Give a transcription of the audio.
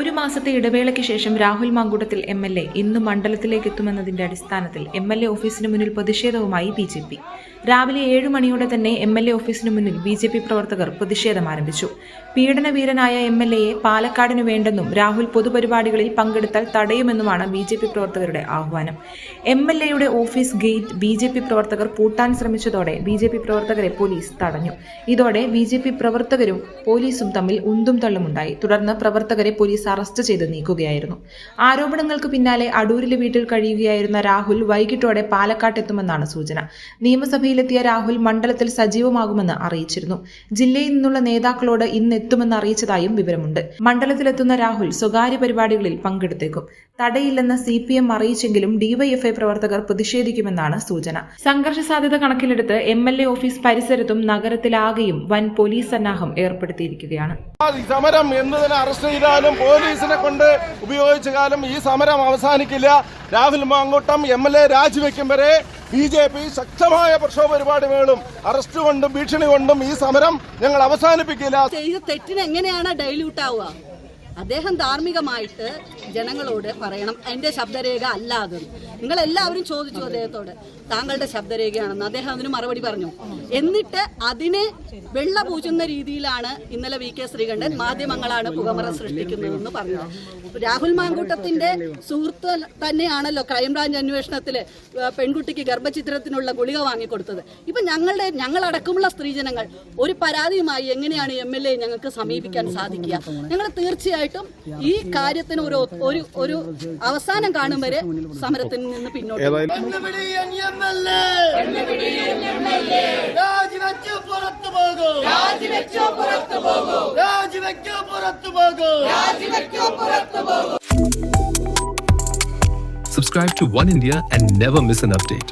ഒരു മാസത്തെ ഇടവേളയ്ക്ക് ശേഷം Rahul Mamkootathil M L A ഇന്ന് മണ്ഡലത്തിലേക്ക് എത്തുമെന്നതിന്റെ അടിസ്ഥാനത്തിൽ എം എൽ എ ഓഫീസിന് മുന്നിൽ പ്രതിഷേധവുമായി ബി ജെ പി. രാവിലെ ഏഴ് മണിയോടെ തന്നെ എം എൽ എ ഓഫീസിന് മുന്നിൽ ബി ജെ പി പ്രവർത്തകർ പ്രതിഷേധം ആരംഭിച്ചു. പീഡനവീരനായ എം എൽ എയെ പാലക്കാടിന് വേണ്ടെന്നും രാഹുൽ പൊതുപരിപാടികളിൽ പങ്കെടുത്താൽ തടയുമെന്നുമാണ് ബി ജെ പി പ്രവർത്തകരുടെ ആഹ്വാനം. എം എൽ എയുടെ office gate B J P പ്രവർത്തകർ പൂട്ടാൻ ശ്രമിച്ചതോടെ ബി ജെ പി പ്രവർത്തകരെ പോലീസ് തടഞ്ഞു. ഇതോടെ ബി ജെ പി പ്രവർത്തകരും പോലീസും തമ്മിൽ ഉന്തും തള്ളുമുണ്ടായി. തുടർന്ന് പ്രവർത്തകരെ പോലീസ് അറസ്റ്റ് ചെയ്ത് നീക്കുകയായിരുന്നു. ആരോപണങ്ങൾക്ക് പിന്നാലെ അടൂരിലെ വീട്ടിൽ കഴിയുകയായിരുന്ന രാഹുൽ വൈകിട്ടോടെ പാലക്കാട്ടെത്തുമെന്നാണ് സൂചന. നിയമസഭയിലെത്തിയ രാഹുൽ മണ്ഡലത്തിൽ സജീവമാകുമെന്ന് അറിയിച്ചിരുന്നു. ജില്ലയിൽ നിന്നുള്ള നേതാക്കളോട് ഇന്ന് എത്തുമെന്ന് അറിയിച്ചതായും വിവരമുണ്ട്. മണ്ഡലത്തിലെത്തുന്ന രാഹുൽ സ്വകാര്യ പരിപാടികളിൽ പങ്കെടുത്തേക്കും. തടയില്ലെന്ന് സി പി എം അറിയിച്ചെങ്കിലും ഡിവൈഎഫ്ഐ പ്രവർത്തകർ പ്രതിഷേധിക്കുമെന്നാണ് സൂചന. സംഘർഷ സാധ്യത കണക്കിലെടുത്ത് എം എൽ എ ഓഫീസ് പരിസരത്തും നഗരത്തിലാകെയും വൻ പോലീസ് സന്നാഹം ഏർപ്പെടുത്തിയിരിക്കുകയാണ്. സമരം എന്ന് തന്നെ അറസ്റ്റ് ചെയ്താലും പോലീസിനെ കൊണ്ട് ഉപയോഗിച്ച കാലം ഈ സമരം അവസാനിക്കില്ല. Rahul Mamkoottam M L A രാജിവെക്കും വരെ ബി ജെ പി ശക്തമായ പ്രക്ഷോഭ പരിപാടികളും അറസ്റ്റ് കൊണ്ടും ഭീഷണി കൊണ്ടും ഈ സമരം ഞങ്ങൾ അവസാനിപ്പിക്കില്ല. ചെയ്ത തെറ്റിന് എങ്ങനെയാണ് ഡൈല്യൂട്ട് ആവുക? അദ്ദേഹം ധാർമ്മികമായിട്ട് ജനങ്ങളോട് പറയണം. എന്റെ ശബ്ദരേഖ അല്ലാതെ നിങ്ങൾ എല്ലാവരും ചോദിച്ചു അദ്ദേഹത്തോട് താങ്കളുടെ ശബ്ദരേഖയാണെന്ന്. അദ്ദേഹം അതിന് മറുപടി പറഞ്ഞു. എന്നിട്ട് അതിനെ വെള്ള പൂജുന്ന രീതിയിലാണ് ഇന്നലെ വി കെ ശ്രീകണ്ഠൻ മാധ്യമങ്ങളാണ് പുകമറ സൃഷ്ടിക്കുന്നതെന്ന് പറഞ്ഞത്. രാഹുൽ മാങ്കൂട്ടത്തിന്റെ സുഹൃത്ത് തന്നെയാണല്ലോ ക്രൈംബ്രാഞ്ച് അന്വേഷണത്തിൽ പെൺകുട്ടിക്ക് ഗർഭചിത്രത്തിനുള്ള ഗുളിക വാങ്ങിക്കൊടുത്തത്. ഇപ്പൊ ഞങ്ങളുടെ ഞങ്ങളടക്കമുള്ള സ്ത്രീജനങ്ങൾ ഒരു പരാതിയുമായി എങ്ങനെയാണ് എം ഞങ്ങൾക്ക് സമീപിക്കാൻ സാധിക്കുക? ഞങ്ങൾ തീർച്ചയായിട്ടും ഈ കാര്യത്തിന് ഒരു ഒരു ഒരു അവസാനം കാണും വരെ സമരത്തിൽ നിന്ന് പിന്നോട്ട് രാജിവെച്ചു പുറത്തു വൺ രാജിവെച്ചു പുറത്തു നെവർ രാജിവെച്ചു പുറത്തു അപ്ഡേറ്റ് രാജിവെച്ചു പുറത്തു പോകൂ. Subscribe to One India and never miss an update.